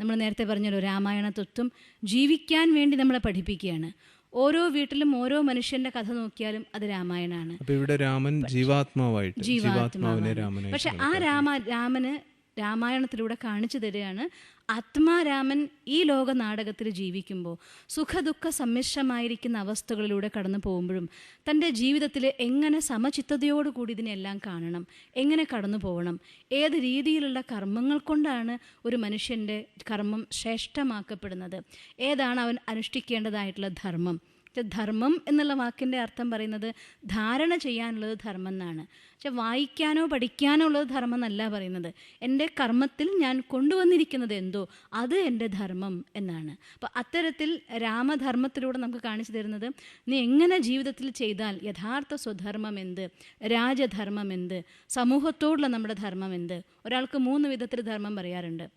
നമ്മൾ നേരത്തെ പറഞ്ഞല്ലോ രാമായണ തത്വം ജീവിക്കാൻ വേണ്ടി നമ്മളെ പഠിപ്പിക്കുകയാണ്. ഓരോ വീട്ടിലും ഓരോ മനുഷ്യന്റെ കഥ നോക്കിയാലും അത് രാമായണമാണ് ഇവിടെ രാമൻ ജീവാത്മാവായിട്ട് ജീവാത്മാവിനെ രാമനെ പക്ഷെ ആ രാമ രാമന് രാമായണത്തിലൂടെ കാണിച്ചു തരികയാണ്. ആത്മാരാമൻ ഈ ലോക നാടകത്തിൽ ജീവിക്കുമ്പോൾ സുഖദുഃഖ സമ്മിശ്രമായിരിക്കുന്ന അവസ്ഥകളിലൂടെ കടന്നു പോകുമ്പോഴും തന്റെ ജീവിതത്തിൽ എങ്ങനെ സമചിത്തതയോടുകൂടി ഇതിനെല്ലാം കാണണം എങ്ങനെ കടന്നു പോകണം ഏത് രീതിയിലുള്ള കർമ്മങ്ങൾ കൊണ്ടാണ് ഒരു മനുഷ്യന്റെ കർമ്മം ശ്രേഷ്ഠമാക്കപ്പെടുന്നത് ഏതാണ് അവൻ അനുഷ്ഠിക്കേണ്ടതായിട്ടുള്ള ധർമ്മം ധർമ്മം എന്നുള്ള വാക്കിന്റെ അർത്ഥം പറയുന്നത് ധാരണ ചെയ്യാനുള്ളത് ധർമ്മം എന്നാണ് പക്ഷെ വായിക്കാനോ പഠിക്കാനോ ഉള്ളത് ധർമ്മം എന്നല്ല പറയുന്നത്. എന്റെ കർമ്മത്തിൽ ഞാൻ കൊണ്ടുവന്നിരിക്കുന്നത് എന്തോ അത് എന്റെ ധർമ്മം എന്നാണ്. അപ്പോൾ അത്തരത്തിൽ രാമധർമ്മത്തിലൂടെ നമുക്ക് കാണിച്ചു തരുന്നത് നീ എങ്ങനെ ജീവിതത്തിൽ ചെയ്താൽ യഥാർത്ഥ സ്വധർമ്മം എന്ത്? രാജധർമ്മം എന്ത്? സമൂഹത്തോടുള്ള നമ്മുടെ ധർമ്മം എന്ത്? ഒരാൾക്ക് മൂന്ന് വിധത്തിൽ ധർമ്മം പറയാറുണ്ട്.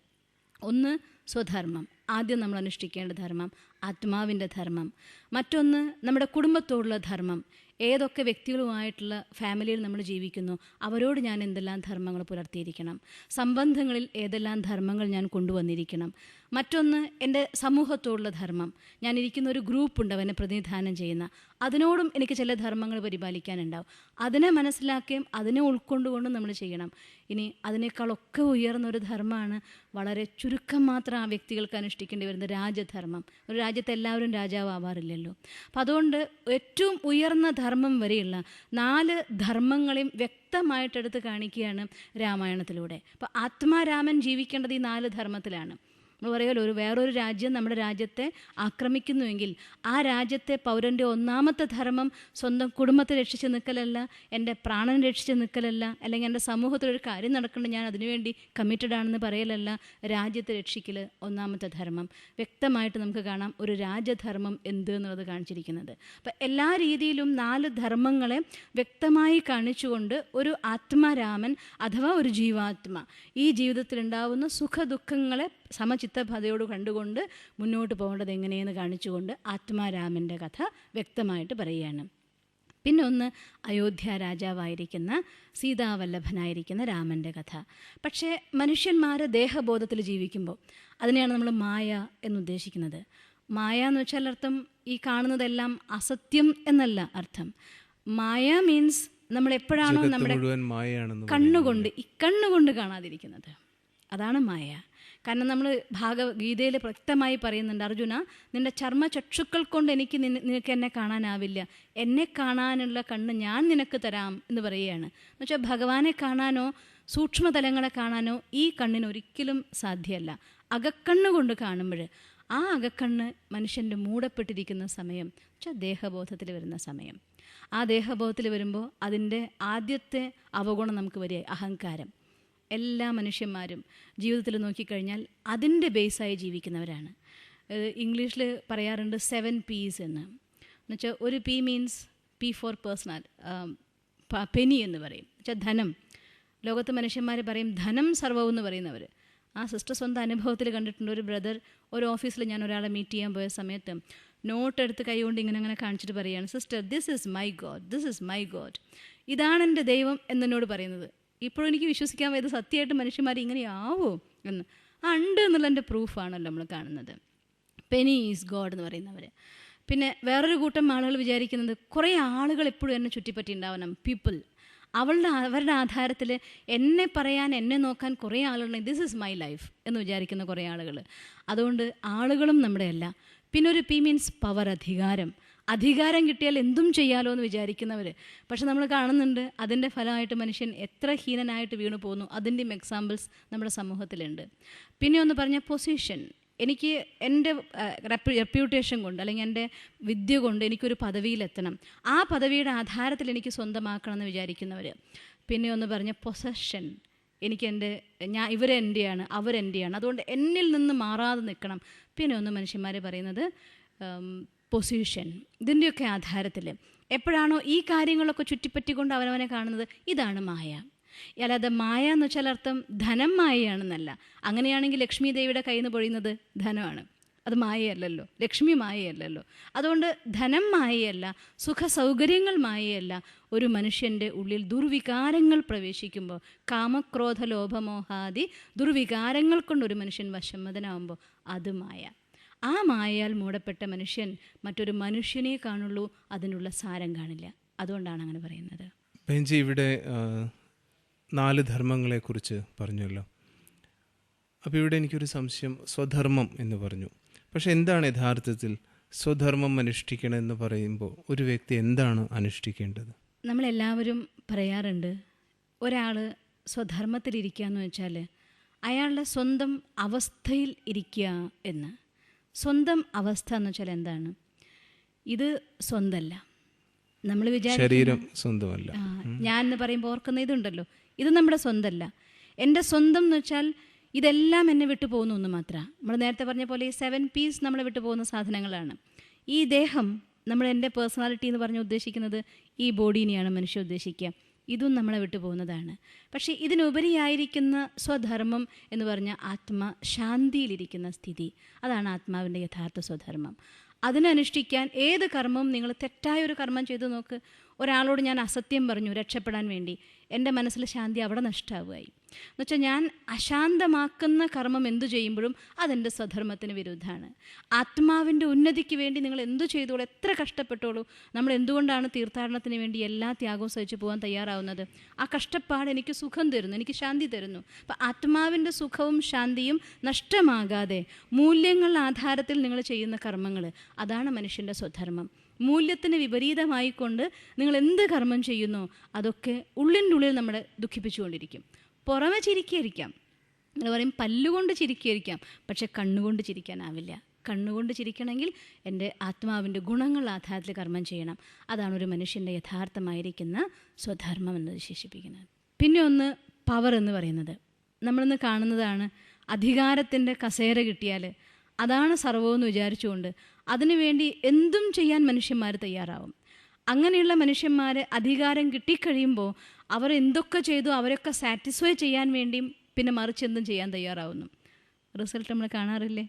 ഒന്ന് സ്വധർമ്മം. ആദ്യം നമ്മൾ അനുഷ്ഠിക്കേണ്ട ധർമ്മം ആത്മാവിന്റെ ധർമ്മം. മറ്റൊന്ന് നമ്മുടെ കുടുംബത്തോടുള്ള ധർമ്മം. ഏതൊക്കെ വ്യക്തികളുമായിട്ടുള്ള ഫാമിലിയിൽ നമ്മൾ ജീവിക്കുന്നു അവരോട് ഞാൻ എന്തെല്ലാം ധർമ്മങ്ങൾ പുലർത്തിയിരിക്കണം. സംബന്ധങ്ങളിൽ ഏതെല്ലാം ധർമ്മങ്ങൾ ഞാൻ കൊണ്ടുവന്നിരിക്കണം. മറ്റൊന്ന് എന്റെ സമൂഹത്തോടുള്ള ധർമ്മം. ഞാൻ ഇരിക്കുന്ന ഒരു ഗ്രൂപ്പുണ്ട് അവനെ പ്രതിനിധാനം ചെയ്യുന്ന. അതിനോടും എനിക്ക് ചില ധർമ്മങ്ങൾ പരിപാലിക്കാനുണ്ടാവും. അതിനെ മനസ്സിലാക്കുകയും അതിനെ ഉൾക്കൊണ്ടുകൊണ്ടും നമ്മൾ ചെയ്യണം. ഇനി അതിനേക്കാളൊക്കെ ഉയർന്ന ഒരു ധർമ്മമാണ് വളരെ ചുരുക്കം മാത്രം ആ വ്യക്തികൾക്ക് അനുഷ്ഠിക്കേണ്ടി വരുന്ന രാജധർമ്മം. ഒരു രാജ്യത്തെ എല്ലാവരും രാജാവാറില്ലല്ലോ അപ്പം അതുകൊണ്ട് ഏറ്റവും ഉയർന്ന ധർമ്മം വരെയുള്ള നാല് ധർമ്മങ്ങളെയും വ്യക്തമായിട്ടെടുത്ത് കാണിക്കുകയാണ് രാമായണത്തിലൂടെ. അപ്പോൾ ആത്മാരാമൻ ജീവിക്കേണ്ടത് ഈ നാല് ധർമ്മത്തിലാണ്. നമ്മൾ പറയുമല്ലോ ഒരു വേറൊരു രാജ്യം നമ്മുടെ രാജ്യത്തെ ആക്രമിക്കുന്നുവെങ്കിൽ ആ രാജ്യത്തെ പൗരന്റെ ഒന്നാമത്തെ ധർമ്മം സ്വന്തം കുടുംബത്തെ രക്ഷിച്ച് നിൽക്കലല്ല എന്റെ പ്രാണൻ രക്ഷിച്ച് നിൽക്കലല്ല അല്ലെങ്കിൽ എന്റെ സമൂഹത്തിലൊരു കാര്യം നടക്കേണ്ട ഞാൻ അതിനുവേണ്ടി കമ്മിറ്റഡ് ആണെന്ന് പറയലല്ല. രാജ്യത്തെ രക്ഷിക്കൽ ഒന്നാമത്തെ ധർമ്മം. വ്യക്തമായിട്ട് നമുക്ക് കാണാം ഒരു രാജധർമ്മം എന്ത് എന്നുള്ളത് കാണിച്ചിരിക്കുന്നത്. അപ്പം എല്ലാ രീതിയിലും നാല് ധർമ്മങ്ങളെ വ്യക്തമായി കാണിച്ചുകൊണ്ട് ഒരു ആത്മാരാമൻ അഥവാ ഒരു ജീവാത്മ ഈ ജീവിതത്തിലുണ്ടാവുന്ന സുഖദുഃഖങ്ങളെ സമചിത്തഭതയോട് കണ്ടുകൊണ്ട് മുന്നോട്ട് പോകേണ്ടത് എങ്ങനെയെന്ന് കാണിച്ചുകൊണ്ട് ആത്മാരാമന്റെ കഥ വ്യക്തമായിട്ട് പറയുകയാണ്. പിന്നെ ഒന്ന് അയോധ്യ രാജാവായിരിക്കുന്ന സീതാവല്ലഭനായിരിക്കുന്ന രാമന്റെ കഥ. പക്ഷേ മനുഷ്യന്മാർ ദേഹബോധത്തിൽ ജീവിക്കുമ്പോൾ അതിനെയാണ് നമ്മൾ മായ എന്നുദ്ദേശിക്കുന്നത്. മായ എന്ന് വെച്ചാൽ അർത്ഥം ഈ കാണുന്നതെല്ലാം അസത്യം എന്നല്ല അർത്ഥം. മായ മീൻസ് നമ്മൾ എപ്പോഴാണോ നമ്മുടെ കണ്ണുകൊണ്ട് ഈ കണ്ണുകൊണ്ട് കാണാതിരിക്കുന്നത്. അതാണ് മായ. കാരണം നമ്മൾ ഭാഗവീതയിൽ വ്യക്തമായി പറയുന്നുണ്ട് അർജുന നിന്റെ ചർമ്മ ചക്ഷുക്കൾ കൊണ്ട് എനിക്ക് നിനക്ക് എന്നെ കാണാനാവില്ല. എന്നെ കാണാനുള്ള കണ്ണ് ഞാൻ നിനക്ക് തരാം എന്ന് പറയുകയാണ്. എന്ന് ഭഗവാനെ കാണാനോ സൂക്ഷ്മതലങ്ങളെ കാണാനോ ഈ കണ്ണിന് ഒരിക്കലും സാധ്യമല്ല. അകക്കണ്ണ് കൊണ്ട് കാണുമ്പോൾ ആ അകക്കണ്ണ് മനുഷ്യന്റെ മൂടപ്പെട്ടിരിക്കുന്ന സമയം വെച്ചാൽ ദേഹബോധത്തിൽ വരുന്ന സമയം. ആ ദേഹബോധത്തിൽ വരുമ്പോൾ അതിന്റെ ആദ്യത്തെ അവഗുണം നമുക്ക് വരിക അഹങ്കാരം. എല്ലാ മനുഷ്യന്മാരും ജീവിതത്തിൽ നോക്കിക്കഴിഞ്ഞാൽ അതിന്റെ ബേസായി ജീവിക്കുന്നവരാണ്. ഇംഗ്ലീഷിൽ പറയാറുണ്ട് സെവൻ പീസ് എന്ന്. എന്നുവെച്ചാൽ ഒരു P means P for personal penny എന്ന് പറയും. വെച്ചാൽ ധനം. ലോകത്ത് മനുഷ്യന്മാർ പറയും ധനം സർവം എന്ന് പറയുന്നവർ ആ സിസ്റ്റർ സ്വന്തം അനുഭവത്തിൽ കണ്ടിട്ടുണ്ട് ഒരു ബ്രദർ ഒരു ഓഫീസിൽ ഞാൻ ഒരാളെ മീറ്റ് ചെയ്യാൻ പോയ സമയത്ത് നോട്ട് എടുത്ത് കൈകൊണ്ട് ഇങ്ങനെ അങ്ങനെ കാണിച്ചിട്ട് പറയുകയാണ് sister this is my god this is my god ഇതാണ് എന്റെ ദൈവം എന്നോട് പറയുന്നത്. ഇപ്പോഴും എനിക്ക് വിശ്വസിക്കാൻ വയ്യത് സത്യമായിട്ട് മനുഷ്യന്മാർ ഇങ്ങനെ ആവോ എന്ന്. ആ ഉണ്ട് എന്നുള്ളതിന്റെ പ്രൂഫാണല്ലോ നമ്മൾ കാണുന്നത്. പെനി ഈസ് ഗോഡ് എന്ന് പറയുന്നവർ പിന്നെ വേറൊരു കൂട്ടം ആളുകൾ വിചാരിക്കുന്നത് കുറേ ആളുകൾ എപ്പോഴും എന്നെ ചുറ്റിപ്പറ്റി ഉണ്ടാവണം പീപ്പിൾ അവളുടെ അവരുടെ ആധാരത്തിൽ എന്നെ പറയാൻ എന്നെ നോക്കാൻ കുറേ ആളുകളുണ്ട്. ദിസ് ഇസ് മൈ ലൈഫ് എന്ന് വിചാരിക്കുന്ന കുറേ ആളുകൾ അതുകൊണ്ട് ആളുകളും നമ്മുടെ അല്ല പിന്നെ ഒരു പി മീൻസ് പവർ അധികാരം. അധികാരം കിട്ടിയാൽ എന്തും ചെയ്യാലോ എന്ന് വിചാരിക്കുന്നവർ പക്ഷെ നമ്മൾ കാണുന്നുണ്ട് അതിന്റെ ഫലമായിട്ട് മനുഷ്യൻ എത്ര ഹീനനായിട്ട് വീണു പോകുന്നു അതിന്റെയും എക്സാമ്പിൾസ് നമ്മുടെ സമൂഹത്തിലുണ്ട്. പിന്നെ ഒന്ന് പറഞ്ഞ പൊസിഷൻ എനിക്ക് എന്റെ റെപ്യൂട്ടേഷൻ കൊണ്ട് അല്ലെങ്കിൽ എന്റെ വിദ്യ കൊണ്ട് എനിക്കൊരു പദവിയിലെത്തണം ആ പദവിയുടെ ആധാരത്തിൽ എനിക്ക് സ്വന്തമാക്കണം എന്ന് വിചാരിക്കുന്നവർ പിന്നെ ഒന്ന് പറഞ്ഞ പൊസഷൻ എനിക്ക് എന്റെ ഞാൻ ഇവരെന്റെയാണ് അവരെന്റെയാണ് അതുകൊണ്ട് എന്നിൽ നിന്ന് മാറാതെ നിൽക്കണം. പിന്നെ ഒന്ന് മനുഷ്യന്മാർ പറയുന്നത് പൊസിഷൻ ഇതിന്റെയൊക്കെ ആധാരത്തിൽ എപ്പോഴാണോ ഈ കാര്യങ്ങളൊക്കെ ചുറ്റിപ്പറ്റിക്കൊണ്ട് അവനവനെ കാണുന്നത്? ഇതാണ് മായ. അല്ലാതെ മായ എന്ന് വെച്ചാൽ അർത്ഥം ധനം മായയാണെന്നല്ല. അങ്ങനെയാണെങ്കിൽ ലക്ഷ്മി ദേവിയുടെ കയ്യിൽ നിന്ന് പൊഴിയുന്നത് ധനമാണ്. അത് മായയല്ലല്ലോ. ലക്ഷ്മി മായയല്ലല്ലോ. അതുകൊണ്ട് ധനം മായയല്ല സുഖ സൗകര്യങ്ങൾ മായയല്ല. ഒരു മനുഷ്യന്റെ ഉള്ളിൽ ദുർവികാരങ്ങൾ പ്രവേശിക്കുമ്പോൾ കാമക്രോധ ലോഭമോഹാദി ദുർവികാരങ്ങൾ കൊണ്ട് ഒരു മനുഷ്യൻ വശമ്മതനാവുമ്പോൾ അത് മായ. ആ മായയാൽ മൂടപ്പെട്ട മനുഷ്യൻ മറ്റൊരു മനുഷ്യനെ കാണുള്ളൂ അതിനുള്ള സാരം കാണില്ല. അതുകൊണ്ടാണ് അങ്ങനെ പറയുന്നത്. ബെഞ്ചി ഇവിടെ നാല് ധർമ്മങ്ങളെ കുറിച്ച് പറഞ്ഞല്ലോ. അപ്പോൾ ഇവിടെ എനിക്കൊരു സംശയം സ്വധർമ്മം എന്ന് പറഞ്ഞു. പക്ഷെ എന്താണ് യഥാർത്ഥത്തിൽ സ്വധർമ്മം അനുഷ്ഠിക്കണം എന്ന് പറയുമ്പോൾ ഒരു വ്യക്തി എന്താണ് അനുഷ്ഠിക്കേണ്ടത്? നമ്മളെല്ലാവരും പറയാറുണ്ട് ഒരാൾ സ്വധർമ്മത്തിലിരിക്കുക എന്ന് വെച്ചാൽ അയാളുടെ സ്വന്തം അവസ്ഥയിൽ ഇരിക്കുക എന്ന്. സ്വന്തം അവസ്ഥ എന്ന് വെച്ചാൽ എന്താണ്? ഇത് സ്വന്തമല്ല. നമ്മൾ ശരീരം സ്വന്തമല്ല. ഞാൻ എന്ന് പറയുമ്പോൾ ഓർക്കുന്ന ഇതുണ്ടല്ലോ. ഇത് നമ്മുടെ സ്വന്തമല്ല. എന്റെ സ്വന്തം എന്ന് വെച്ചാൽ ഇതെല്ലാം എന്നെ വിട്ടു പോകുന്നു ഒന്ന് മാത്രമാണ് നമ്മൾ നേരത്തെ പറഞ്ഞ പോലെ ഈ സെവൻ പീസ് നമ്മളെ വിട്ടു പോകുന്ന സാധനങ്ങളാണ്. ഈ ദേഹം നമ്മൾ എന്റെ പേഴ്സണാലിറ്റി എന്ന് പറഞ്ഞ് ഉദ്ദേശിക്കുന്നത് ഈ ബോഡീനെയാണ് മനുഷ്യ ഉദ്ദേശിക്കുക. ഇതും നമ്മളെ വിട്ടു പോകുന്നതാണ് പക്ഷേ ഇതിനുപരിയായിരിക്കുന്ന സ്വധർമ്മം എന്ന് പറഞ്ഞ ആത്മ ശാന്തിയിലിരിക്കുന്ന സ്ഥിതി അതാണ് ആത്മാവിന്റെ യഥാർത്ഥ സ്വധർമ്മം. അതിനനുഷ്ഠിക്കാൻ ഏത് കർമ്മവും നിങ്ങൾ തെറ്റായ ഒരു കർമ്മം ചെയ്തു നോക്ക്. ഒരാളോട് ഞാൻ അസത്യം പറഞ്ഞു രക്ഷപ്പെടാൻ വേണ്ടി. എന്റെ മനസ്സിൽ ശാന്തി അവിടെ നഷ്ടമാവുകയായി എന്നുവെച്ചാൽ ഞാൻ അശാന്തമാക്കുന്ന കർമ്മം എന്തു ചെയ്യുമ്പോഴും അതെന്റെ സ്വധർമ്മത്തിന് വിരുദ്ധമാണ്. ആത്മാവിന്റെ ഉന്നതിക്ക് വേണ്ടി നിങ്ങൾ എന്തു ചെയ്തോളൂ എത്ര കഷ്ടപ്പെട്ടോളൂ നമ്മൾ എന്തുകൊണ്ടാണ് തീർത്ഥാടനത്തിന് വേണ്ടി എല്ലാ ത്യാഗവും സഹിച്ചു പോകാൻ തയ്യാറാവുന്നത്? ആ കഷ്ടപ്പാട് എനിക്ക് സുഖം തരുന്നു എനിക്ക് ശാന്തി തരുന്നു. അപ്പം ആത്മാവിന്റെ സുഖവും ശാന്തിയും നഷ്ടമാകാതെ മൂല്യങ്ങളുടെ ആധാരത്തിൽ നിങ്ങൾ ചെയ്യുന്ന കർമ്മങ്ങൾ അതാണ് മനുഷ്യന്റെ സ്വധർമ്മം. മൂല്യത്തിന് വിപരീതമായിക്കൊണ്ട് നിങ്ങൾ എന്ത് കർമ്മം ചെയ്യുന്നു അതൊക്കെ ഉള്ളിന്റെ ഉള്ളിൽ നമ്മളെ ദുഃഖിപ്പിച്ചുകൊണ്ടിരിക്കും. പുറമെ ചിരിക്കായിരിക്കാം. നമ്മൾ പറയും പല്ലുകൊണ്ട് ചിരിക്കായിരിക്കാം. പക്ഷെ കണ്ണുകൊണ്ട് ചിരിക്കാനാവില്ല. കണ്ണുകൊണ്ട് ചിരിക്കണമെങ്കിൽ എന്റെ ആത്മാവിന്റെ ഗുണങ്ങൾ ആധാരത്തിൽ കർമ്മം ചെയ്യണം. അതാണ് ഒരു മനുഷ്യന്റെ യഥാർത്ഥമായിരിക്കുന്ന സ്വധർമ്മം എന്ന് വിശേഷിപ്പിക്കുന്നത്. പിന്നെ ഒന്ന് പവർ എന്ന് പറയുന്നത്. നമ്മളിന്ന് കാണുന്നതാണ് അധികാരത്തിന്റെ കസേര കിട്ടിയാൽ അതാണ് സർവമെന്ന് വിചാരിച്ചുകൊണ്ട് അതിനുവേണ്ടി എന്തും ചെയ്യാൻ മനുഷ്യന്മാർ തയ്യാറാവും. അങ്ങനെയുള്ള മനുഷ്യന്മാർ അധികാരം കിട്ടിക്കഴിയുമ്പോൾ അവർ എന്തൊക്കെ ചെയ്തു അവരൊക്കെ സാറ്റിസ്ഫൈ ചെയ്യാൻ വേണ്ടിയും പിന്നെ മറിച്ച് എന്തും ചെയ്യാൻ തയ്യാറാവുന്നു. റിസൾട്ട് നമ്മൾ കാണാറില്ലേ?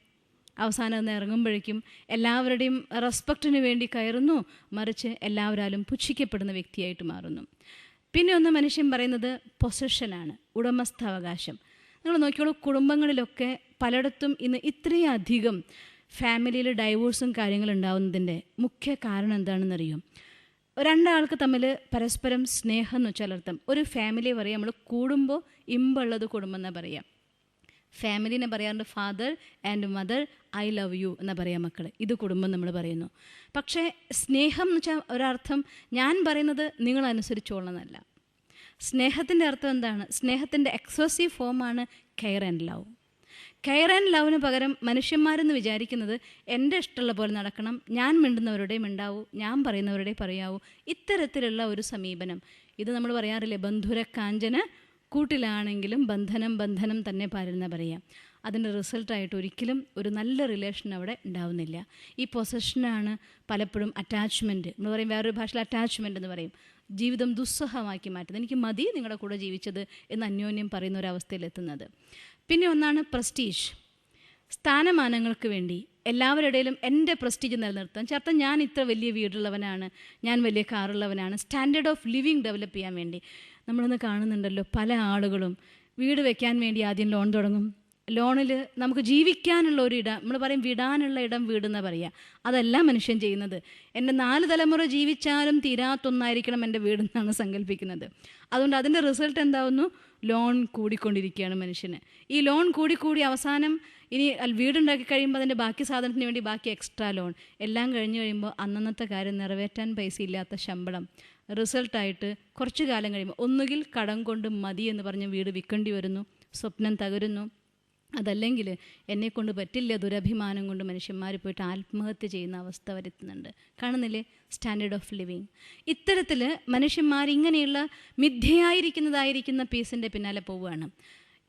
അവസാനം ഒന്ന് ഇറങ്ങുമ്പോഴേക്കും എല്ലാവരുടെയും റെസ്പെക്റ്റിന് വേണ്ടി കയറുന്നു മറിച്ച് എല്ലാവരാലും പുച്ഛിക്കപ്പെടുന്ന വ്യക്തിയായിട്ട് മാറുന്നു. പിന്നെ ഒന്ന് മനുഷ്യൻ പറയുന്നത് പൊസഷനാണ് ഉടമസ്ഥാവകാശം. നിങ്ങൾ നോക്കിയോളൂ കുടുംബങ്ങളിലൊക്കെ പലയിടത്തും ഇന്ന് ഇത്രയധികം ഫാമിലിയിൽ ഡൈവോഴ്സും കാര്യങ്ങളും ഉണ്ടാവുന്നതിന്റെ മുഖ്യ കാരണം എന്താണെന്നറിയോ? രണ്ടാൾക്ക് തമ്മിൽ പരസ്പരം സ്നേഹം എന്ന് വെച്ചാൽ അർത്ഥം. ഒരു ഫാമിലി പറയാം നമ്മൾ കൂടുമ്പോൾ ഇമ്പുള്ളത് കുടുംബം എന്നാ പറയാം ഫാമിലിനെ പറയാറുണ്ട് father and mother I love you എന്ന് പറയാം മക്കൾ ഇത് കുടുംബം നമ്മൾ പറയുന്നു. പക്ഷേ സ്നേഹം എന്ന് വെച്ചാൽ ഒരർത്ഥം ഞാൻ പറയുന്നത് നിങ്ങൾ അനുസരിച്ചോളണമെന്നല്ല സ്നേഹത്തിന്റെ അർത്ഥം എന്താണ്? സ്നേഹത്തിന്റെ എക്സസീവ് ഫോമാണ് care and love. Care and ലവിന് പകരം മനുഷ്യന്മാരെന്ന് വിചാരിക്കുന്നത് എന്റെ ഇഷ്ടമുള്ള പോലെ നടക്കണം. ഞാൻ മിണ്ടുന്നവരുടെ മിണ്ടാവൂ. ഞാൻ പറയുന്നവരുടെ പറയാവൂ. ഇത്തരത്തിലുള്ള ഒരു സമീപനം. ഇത് നമ്മൾ പറയാറില്ലേ ബന്ധുര കാഞ്ചന കൂട്ടിലാണെങ്കിലും ബന്ധനം ബന്ധനം തന്നെ പാരുന്ന പറയാം. അതിന്റെ റിസൾട്ടായിട്ട് ഒരിക്കലും ഒരു നല്ല റിലേഷൻ അവിടെ ഉണ്ടാവുന്നില്ല. ഈ പൊസഷനാണ് പലപ്പോഴും അറ്റാച്ച്മെന്റ് നമ്മൾ പറയും വേറൊരു ഭാഷയിൽ അറ്റാച്ച്മെന്റ് എന്ന് പറയും. ജീവിതം ദുസ്സഹമാക്കി മാറ്റുന്നത്. എനിക്ക് മതി നിങ്ങളുടെ കൂടെ ജീവിച്ചത് എന്ന് അന്യോന്യം പറയുന്ന ഒരു അവസ്ഥയിലെത്തുന്നത്. പിന്നെ ഒന്നാണ് പ്രസ്റ്റീജ്. സ്ഥാനമാനങ്ങൾക്ക് വേണ്ടി എല്ലാവരുടെയും എന്റെ പ്രസ്റ്റീജ് നിലനിർത്താൻ. ചേർത്ത ഞാൻ ഇത്ര വലിയ വീടുള്ളവനാണ് ഞാൻ വലിയ കാറുള്ളവനാണ്. സ്റ്റാൻഡേർഡ് ഓഫ് ലിവിങ് ഡെവലപ്പ് ചെയ്യാൻ വേണ്ടി നമ്മളിന്ന് കാണുന്നുണ്ടല്ലോ പല ആളുകളും. വീട് വെക്കാൻ വേണ്ടി ആദ്യം ലോൺ തുടങ്ങും. ലോണിൽ നമുക്ക് ജീവിക്കാനുള്ള ഒരു ഇടം നമ്മൾ പറയും വിടാനുള്ള ഇടം വീടെന്ന് പറയുക അതല്ല മനുഷ്യൻ ചെയ്യുന്നത്. എന്റെ നാല് തലമുറ ജീവിച്ചാലും തീരാത്തൊന്നായിരിക്കണം എന്റെ വീടെന്നാണ് സങ്കല്പിക്കുന്നത്. അതുകൊണ്ട് അതിന്റെ റിസൾട്ട് എന്താവുന്നു? ലോൺ കൂടിക്കൊണ്ടിരിക്കുകയാണ് മനുഷ്യന്. ഈ ലോൺ കൂടി കൂടി അവസാനം ഇനി വീടുണ്ടാക്കി കഴിയുമ്പോൾ അതിന്റെ ബാക്കി സാധനത്തിന് വേണ്ടി ബാക്കി എക്സ്ട്രാ ലോൺ. എല്ലാം കഴിഞ്ഞ് കഴിയുമ്പോൾ അന്നന്നത്തെ കാര്യം നിറവേറ്റാൻ പൈസ ഇല്ലാത്ത ശമ്പളം റിസൾട്ടായിട്ട് കുറച്ച് കാലം കഴിയുമ്പോൾ ഒന്നുകിൽ കടം കൊണ്ട് മതി എന്ന് പറഞ്ഞ് വീട് വിൽക്കേണ്ടി വരുന്നു സ്വപ്നം തകരുന്നു അതല്ലെങ്കിൽ എന്നെക്കൊണ്ട് പറ്റില്ല ദുരഭിമാനം കൊണ്ട് മനുഷ്യന്മാർ പോയിട്ട് ആത്മഹത്യ ചെയ്യുന്ന അവസ്ഥ വരുത്തുന്നുണ്ട്. കാണുന്നില്ലേ? സ്റ്റാൻഡേർഡ് ഓഫ് ലിവിങ് ഇത്തരത്തിൽ മനുഷ്യന്മാർ ഇങ്ങനെയുള്ള മിഥ്യയായിരിക്കുന്നതായിരിക്കുന്ന പീസിന്റെ പിന്നാലെ പോവുകയാണ്.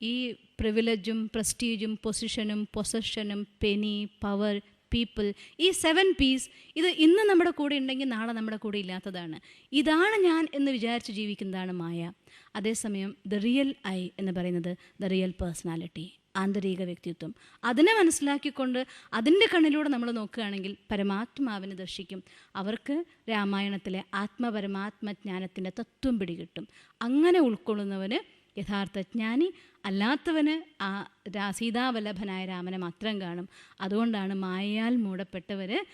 ഈ പ്രിവിലേജും പ്രസ്റ്റീജും പൊസിഷനും പൊസഷനും പെനി പവർ പീപ്പിൾ ഈ സെവൻ പീസ് ഇത് ഇന്ന് നമ്മുടെ കൂടെ ഉണ്ടെങ്കിൽ നാളെ നമ്മുടെ കൂടെ ഇല്ലാത്തതാണ്. ഇതാണ് ഞാൻ എന്ന് വിചാരിച്ച് ജീവിക്കുന്നതാണ് മായ. അതേസമയം ദ റിയൽ ഐ എന്ന് പറയുന്നത് ദ റിയൽ പേഴ്സണാലിറ്റി ആന്തരിക വ്യക്തിത്വം. അതിനെ മനസ്സിലാക്കിക്കൊണ്ട് അതിന്റെ കണ്ണിലൂടെ നമ്മൾ നോക്കുകയാണെങ്കിൽ പരമാത്മാവിനെ ദർശിക്കും. അവർക്ക് രാമായണത്തിലെ ആത്മപരമാത്മജ്ഞാനത്തിന്റെ തത്വം പിടികിട്ടും. അങ്ങനെ ഉൾക്കൊള്ളുന്നവന് യഥാർത്ഥ ജ്ഞാനി അല്ലാത്തവന് ആ രാ- സീതാവല്ലഭനായ രാമനെ മാത്രം കാണും. അതുകൊണ്ടാണ് മായയാൽ മൂടപ്പെട്ടവർ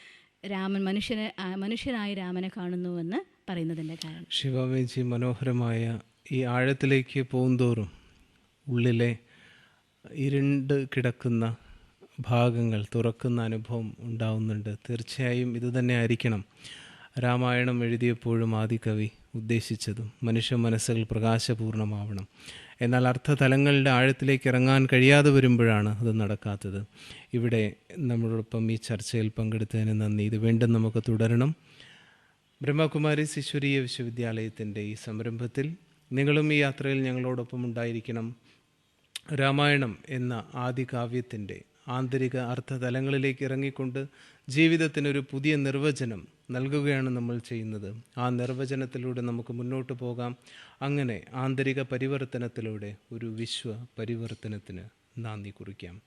രാമൻ മനുഷ്യനെ മനുഷ്യനായി രാമനെ കാണുന്നുവെന്ന് പറയുന്നതിന്റെ കാരണം. ശിവമേജി മനോഹരമായ ഈ ആഴത്തിലേക്ക് പോകുന്തോറും ഉള്ളിലെ ഇരുണ്ട് കിടക്കുന്ന ഭാഗങ്ങൾ തുറക്കുന്ന അനുഭവം ഉണ്ടാവുന്നുണ്ട്. തീർച്ചയായും ഇതുതന്നെ ആയിരിക്കണം. രാമായണം എഴുതിയപ്പോഴും ആദികവി ഉദ്ദേശിച്ചതും മനുഷ്യ മനസ്സുകൾ പ്രകാശപൂർണമാവണം. എന്നാൽ അർത്ഥതലങ്ങളുടെ ആഴത്തിലേക്ക് ഇറങ്ങാൻ കഴിയാതെ വരുമ്പോഴാണ് അത് നടക്കാത്തത്. ഇവിടെ നമ്മളോടൊപ്പം ഈ ചർച്ചയിൽ പങ്കെടുത്തതിന് നന്ദി. ഇത് വീണ്ടും നമുക്ക് തുടരണം. ബ്രഹ്മകുമാരി ശിശുരീയ വിശ്വവിദ്യാലയത്തിന്റെ ഈ സംരംഭത്തിൽ നിങ്ങളും ഈ യാത്രയിൽ ഞങ്ങളോടൊപ്പം ഉണ്ടായിരിക്കണം. രാമായണം എന്ന ആദി കാവ്യത്തിന്റെ ആന്തരിക അർത്ഥതലങ്ങളിലേക്ക് ഇറങ്ങിക്കൊണ്ട് ജീവിതത്തിനൊരു പുതിയ നിർവചനം നൽകുകയാണ് നമ്മൾ ചെയ്യുന്നത്. ആ നിർവചനത്തിലൂടെ നമുക്ക് മുന്നോട്ട് പോകാം. അങ്ങനെ ആന്തരിക പരിവർത്തനത്തിലൂടെ ഒരു വിശ്വ പരിവർത്തനത്തിന് നന്ദി കുറിക്കാം.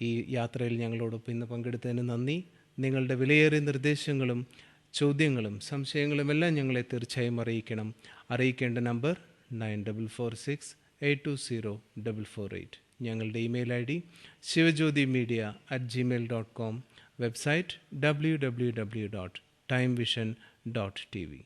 ഈ യാത്രയിൽ ഞങ്ങളോടൊപ്പം ഇന്ന് പങ്കെടുത്തതിന് നന്ദി. നിങ്ങളുടെ വിലയേറിയ നിർദ്ദേശങ്ങളും ചോദ്യങ്ങളും സംശയങ്ങളും എല്ലാം ഞങ്ങളെ തീർച്ചയായും അറിയിക്കണം. അറിയിക്കേണ്ട number nine double four six eight two zero double four eight. ഞങ്ങളുടെ email I D Shivajyothi media at Gmail dot com website W W W dot time vision dot T V